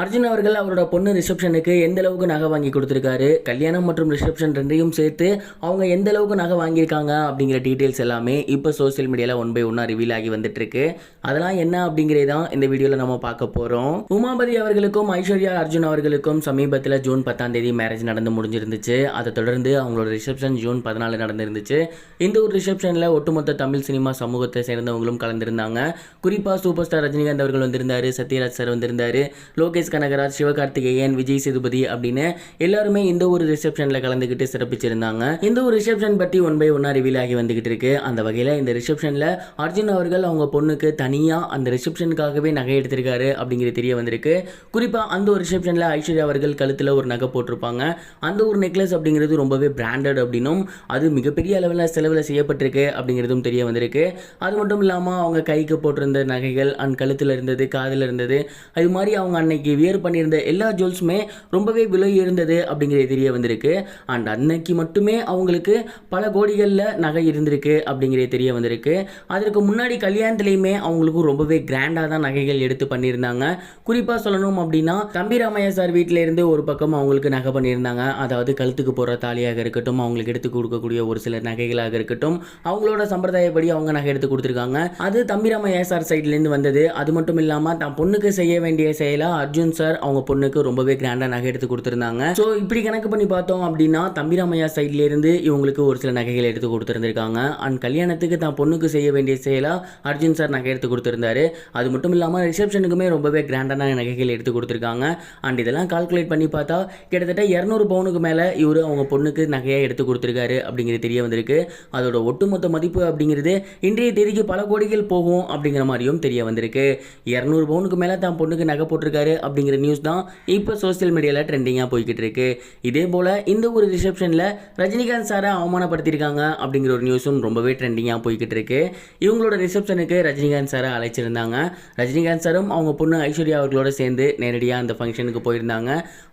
அர்ஜுன் அவர்கள் அவரோட பொண்ணு ரிசப்ஷனுக்கு எந்த அளவுக்கு நகை வாங்கி கொடுத்துருக்காரு? கல்யாணம் மற்றும் ரிசப்ஷன் ரெண்டையும் சேர்த்து அவங்க எந்த அளவுக்கு நகை வாங்கியிருக்காங்க அப்படிங்கிற டீட்டெயில்ஸ் எல்லாமே இப்போ சோஷியல் மீடியாவில் ஒன் பை ஒன்னாக ரிவீல் ஆகி வந்துட்டு இருக்கு அதெல்லாம் என்ன அப்படிங்கிறது தான் இந்த வீடியோவில் நம்ம பார்க்க போகிறோம் உமாபதி அவர்களுக்கும் ஐஸ்வர்யா அர்ஜுன் அவர்களுக்கும் சமீபத்தில் ஜூன் பத்தாம் தேதி மேரேஜ் நடந்து முடிஞ்சிருந்துச்சு. அதை தொடர்ந்து அவங்களோட ரிசப்ஷன் ஜூன் பதினாலு நடந்திருந்துச்சு. இந்த ஒரு ரிசப்ஷனில் ஒட்டுமொத்த தமிழ் சினிமா சமூகத்தை சேர்ந்தவங்களும் கலந்திருந்தாங்க. குறிப்பாக சூப்பர் ஸ்டார் ரஜினிகாந்த் அவர்கள் வந்திருந்தார் சத்யராஜ் சார் வந்திருந்தாரு லோகேஷ் கனகராஜ் சிவகார்த்திகேயன் விஜய் சேதுபதி அப்படின்னு எல்லாருமே இந்த ஒரு ரிசப்ஷனில் கலந்துக்கிட்டு சிறப்பிச்சிருந்தாங்க. இந்த ஒரு ரிசப்ஷன் பற்றி ஒன் பை ஒன்னா ரிவீல் ஆகி வந்துகிட்டு இருக்கு. அந்த வகையில் இந்த ரிசப்ஷனில் அர்ஜுன் அவர்கள் அவங்க பொண்ணுக்கு தனியாக அந்த ரிசப்ஷனுக்காகவே நகை எடுத்திருக்காரு அப்படிங்கிறது தெரிய வந்திருக்கு. குறிப்பாக அந்த ஒரு ரிசப்ஷனில் ஐஸ்வர்யா அவர்கள் கழுத்தில் ஒரு நகை போட்டிருப்பாங்க. அந்த ஒரு நெக்லஸ் அப்படிங்கிறது ரொம்பவே பிராண்டட் அப்படின்னும் அது மிகப்பெரிய அளவில் செலவில் செய்யப்பட்டிருக்கு அப்படிங்கிறதும் தெரிய வந்திருக்கு. அது மட்டும் இல்லாமல் அவங்க கைக்கு போட்டிருந்த நகைகள் அண்ட் கழுத்தில் இருந்தது காதில் இருந்தது அது மாதிரி அவங்க அன்னைக்கு வியர் பண்ணியிருந்த எல்லா ஜுவல்ஸுமே ரொம்பவே விலை இருந்தது அப்படிங்கிறது தெரிய வந்திருக்கு. அண்ட் அன்னைக்கு மட்டுமே அவங்களுக்கு பல கோடிகளில் நகை இருந்திருக்கு அப்படிங்கிறது தெரிய வந்திருக்கு. அதற்கு முன்னாடி கல்யாணத்துலேயுமே அவங்களுக்கு ரொம்பவே கிராண்டாக தான் நகைகள் எடுத்து பண்ணியிருந்தாங்க. குறிப்பாக சொல்லணும் அப்படின்னா தம்பிராமையா சார் வீட்டிலேருந்து ஒரு பக்கம் அவங்களுக்கு நகை பண்ணியிருந்தாங்க. அதாவது கழுத்துக்கு போகிற தாலியாக இருக்கட்டும் அவங்களுக்கு எடுத்து கொடுக்கக்கூடிய ஒரு சில நகைகளாக இருக்கட்டும் அவங்களோட சம்பிரதாயப்படி அவங்க நகை எடுத்து கொடுத்துருக்காங்க. அது தம்பிராமையா சார் சைட்லேருந்து வந்தது. அது மட்டும் இல்லாமல் தான் பொண்ணுக்கு செய்ய வேண்டிய செயலாக அர்ஜுன் சார் அவங்க பொண்ணுக்கு ரொம்பவே கிராண்டாக நகை எடுத்து கொடுத்துருந்தாங்க. ஸோ இப்படி கணக்கு பண்ணி பார்த்தோம் அப்படின்னா தம்பிராமையா சைட்ல இருந்து இவங்களுக்கு ஒரு சில நகைகள் எடுத்து கொடுத்துருந்துருக்காங்க. அண்ட் கல்யாணத்துக்கு தான் பொண்ணுக்கு செய்ய வேண்டிய செயலாக அர்ஜுன் சார் நகை எடுத்து கொடுத்துருந்தாரு. அது மட்டும் இல்லாமல் ரிசப்ஷனுக்குமே ரொம்பவே கிராண்டான நகைகள் எடுத்து கொடுத்துருக்காங்க. அண்ட் இதெல்லாம் கால்குலேட் பண்ணி பார்த்தா கிட்டத்தட்ட இரநூறு பவுனுக்கு மேலே இவர் அவங்க பொண்ணுக்கு நகையாக எடுத்து கொடுத்துருக்காரு அப்படிங்கிறது தெரிய வந்திருக்கு. அதோட ஒட்டுமொத்த மதிப்பு அப்படிங்கிறது இன்றைய தேதிக்கு பல கோடிகள் போகும் அப்படிங்கிற மாதிரியும் தெரிய வந்திருக்கு. இரநூறு பவுனுக்கு மேலே தான் பொண்ணுக்கு நகை போட்டிருக்காரு அப்படிங்கிற நியூஸ் தான் இப்போ சோஷியல் மீடியாவில் ட்ரெண்டிங்காக போய்கிட்டு இருக்கு இதே போல் இந்த ஒரு ரிசப்ஷனில் ரஜினிகாந்த் சாரை அவமானப்படுத்தியிருக்காங்க அப்படிங்கிற ஒரு நியூஸும் ரொம்பவே ட்ரெண்டிங்காக போய்கிட்டு இருக்கு இவங்களோட ரிசப்ஷனுக்கு ரஜினிகாந்த் சாரை அழைச்சிருந்தாங்க. ரஜினிகாந்த் சாரும் அவங்க பொண்ணு ஐஸ்வர்யா அவர்களோட சேர்ந்து நேரடியாக அந்த ஃபங்க்ஷனுக்கு போயிருந்தாங்க.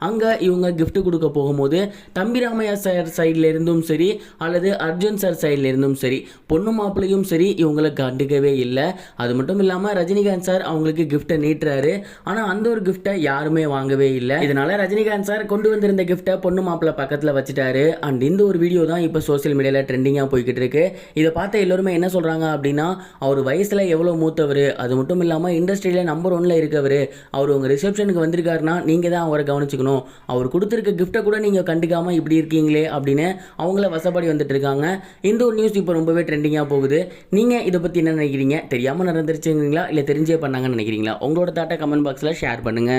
அங்கே இவங்க கிஃப்ட் கொடுக்க போகும்போது தம்பிராமையா சார் சைடில் இருந்தும் சரி அல்லது அர்ஜுன் சார் சைடில் இருந்தும் சரி பொண்ணு மாப்பிள்ளையும் சரி இவங்களை கண்டுக்கவே இல்லை. அது மட்டும் இல்லாமல் ரஜினிகாந்த் சார் அவங்களுக்கு கிஃப்ட்டை நீட்டுறாரு. ஆனால் அந்த ஒரு கிஃப்ட்டை யாருமே வாங்கவே இல்லை. இதனால ரஜினிகாந்த் சார் கொண்டு வந்திருந்த கிஃப்ட்டை பொண்ணு மாப்பிள்ளை பக்கத்தில் வச்சுட்டாரு. அண்ட் இந்த ஒரு வீடியோ தான் இப்போ சோஷியல் மீடியாவில் ட்ரெண்டிங்காக போய்கிட்டு இருக்கு. இதை பார்த்த எல்லோருமே என்ன சொல்கிறாங்க அப்படின்னா அவர் வயசில் எவ்வளோ மூத்தவர் அது மட்டும் இல்லாமல் இண்டஸ்ட்ரியில் நம்பர் ஒன்ல இருக்கவர் அவர் உங்கள் ரிசப்ஷனுக்கு வந்திருக்காருன்னா நீங்கள் தான் அவரை கவனிச்சுக்கணும். அவர் கொடுத்துருக்க கிஃப்ட்டை கூட நீங்கள் கண்டுக்காமல் இப்படி இருக்கீங்களே அப்படின்னு அவங்கள வசப்படி வந்துட்டு இருக்காங்க. இந்த ஒரு நியூஸ் இப்போ ரொம்பவே ட்ரெண்டிங்காக போகுது. நீங்கள் இதை பற்றி என்ன நினைக்கிறீங்க? தெரியாமல் நடந்துருச்சுங்களா இல்லை தெரிஞ்சே பண்ணாங்கன்னு நினைக்கிறீங்களா? உங்களோட தாட்டை கமெண்ட் பாக்ஸில் ஷேர் பண்ணுங்கள்